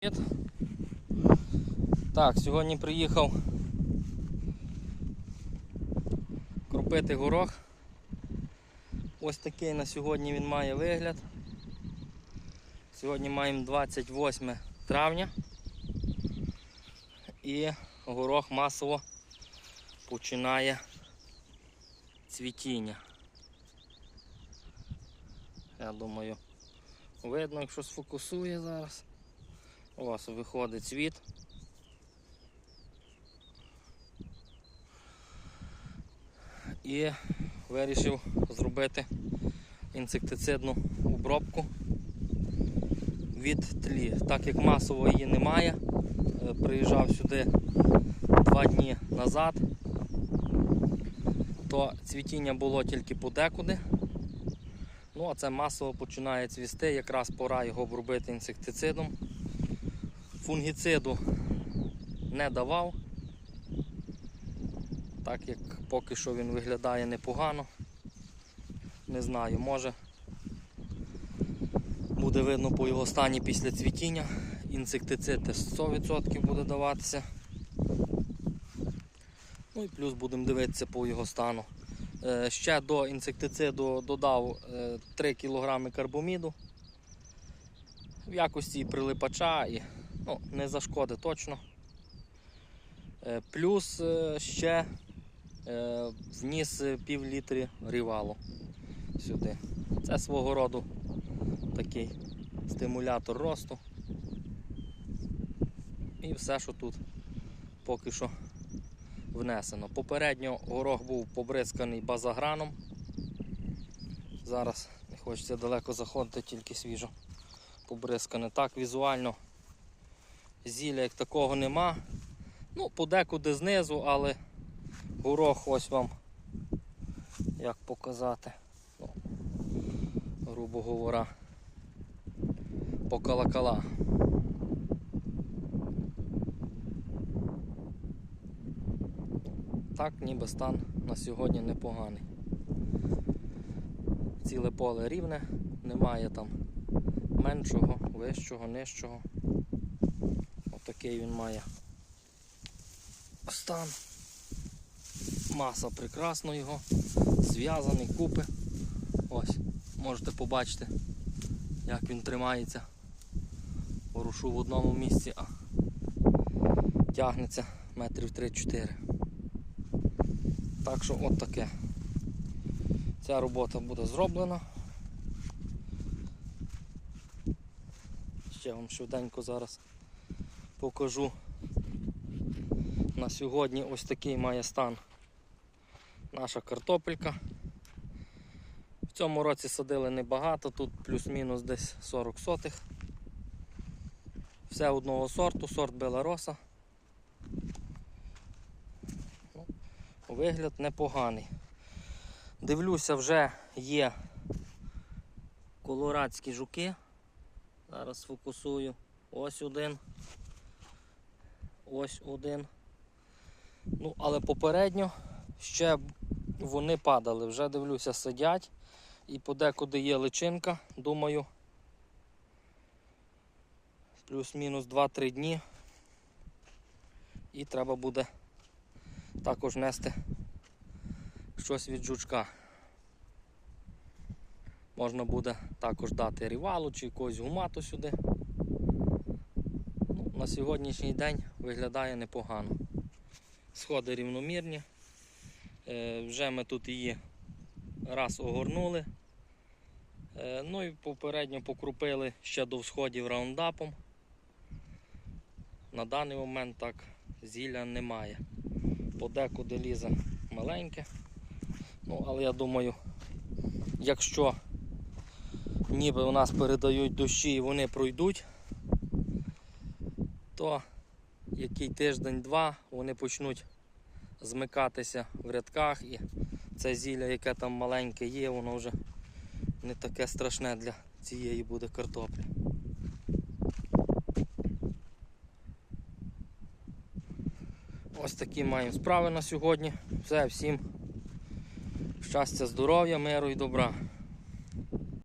Привіт. Так, сьогодні приїхав кропити горох. Ось такий на сьогодні він має вигляд. Сьогодні маємо 28 травня і горох масово починає цвітіння. Я думаю, видно, якщо сфокусує зараз. У вас виходить цвіт. І вирішив зробити інсектицидну обробку від тлі. Так як масово її немає, е, приїжджав сюди два дні назад, то цвітіння було тільки подекуди. Ну, а це масово починає цвісти, якраз пора його обробити інсектицидом. Фунгіциду не давав, так як поки що він виглядає непогано. Не знаю, може буде видно по його стані після цвітіння. Інсектицид теж 100% буде даватися. Ну і плюс будемо дивитися по його стану. Е, Ще до інсектициду додав е, 3 кг карбоміду в якості прилипача і ну, не зашкодить точно. Е, Плюс е, ще е, вніс пів літри рівалу сюди. Це свого роду такий стимулятор росту. І все, що тут поки що внесено. Попередньо горох був побризканий базаграном. Зараз не хочеться далеко заходити, тільки свіжо побризкане. Так, візуально зілля як такого нема. Ну, подекуди знизу, але горох ось вам як показати. Ну, грубо говоря, покалакала. Так, ніби стан на сьогодні непоганий. Ціле поле рівне, немає там меншого, вищого, нижчого. Отакий він має стан. Маса прекрасно його, зв'язаний, купи. Ось, можете побачити, як він тримається. Порушу в одному місці, а тягнеться метрів 3-4. Так що от таке. Ця робота буде зроблена. Ще вам швиденько зараз покажу. На сьогодні ось такий має стан наша картопелька. В цьому році садили небагато, тут плюс-мінус десь 40 сотих. Все одного сорту, сорт Белароса. Ну, Вигляд непоганий. Дивлюся, вже є колорадські жуки. Зараз фокусую. Ось один. Ось один. Ну, але попередньо ще вони падали. Вже дивлюся, сидять. І подекуди є личинка, думаю. Плюс-мінус 2-3 дні. І треба буде також нести щось від жучка. Можна буде також дати рівалу чи якогось гумату сюди. На сьогоднішній день виглядає непогано. Сходи рівномірні. Е, вже ми тут її раз огорнули. Е, ну і попередньо покрупили ще до всходів раундапом. На даний момент так зілля немає. Подекуди лізе маленьке. Ну, але я думаю, якщо ніби у нас передають дощі і вони пройдуть, то який тиждень-два вони почнуть змикатися в рядках і це зілля, яке там маленьке є, воно вже не таке страшне для цієї буде картоплі. Ось такі маємо справи на сьогодні. Все, всім щастя, здоров'я, миру і добра.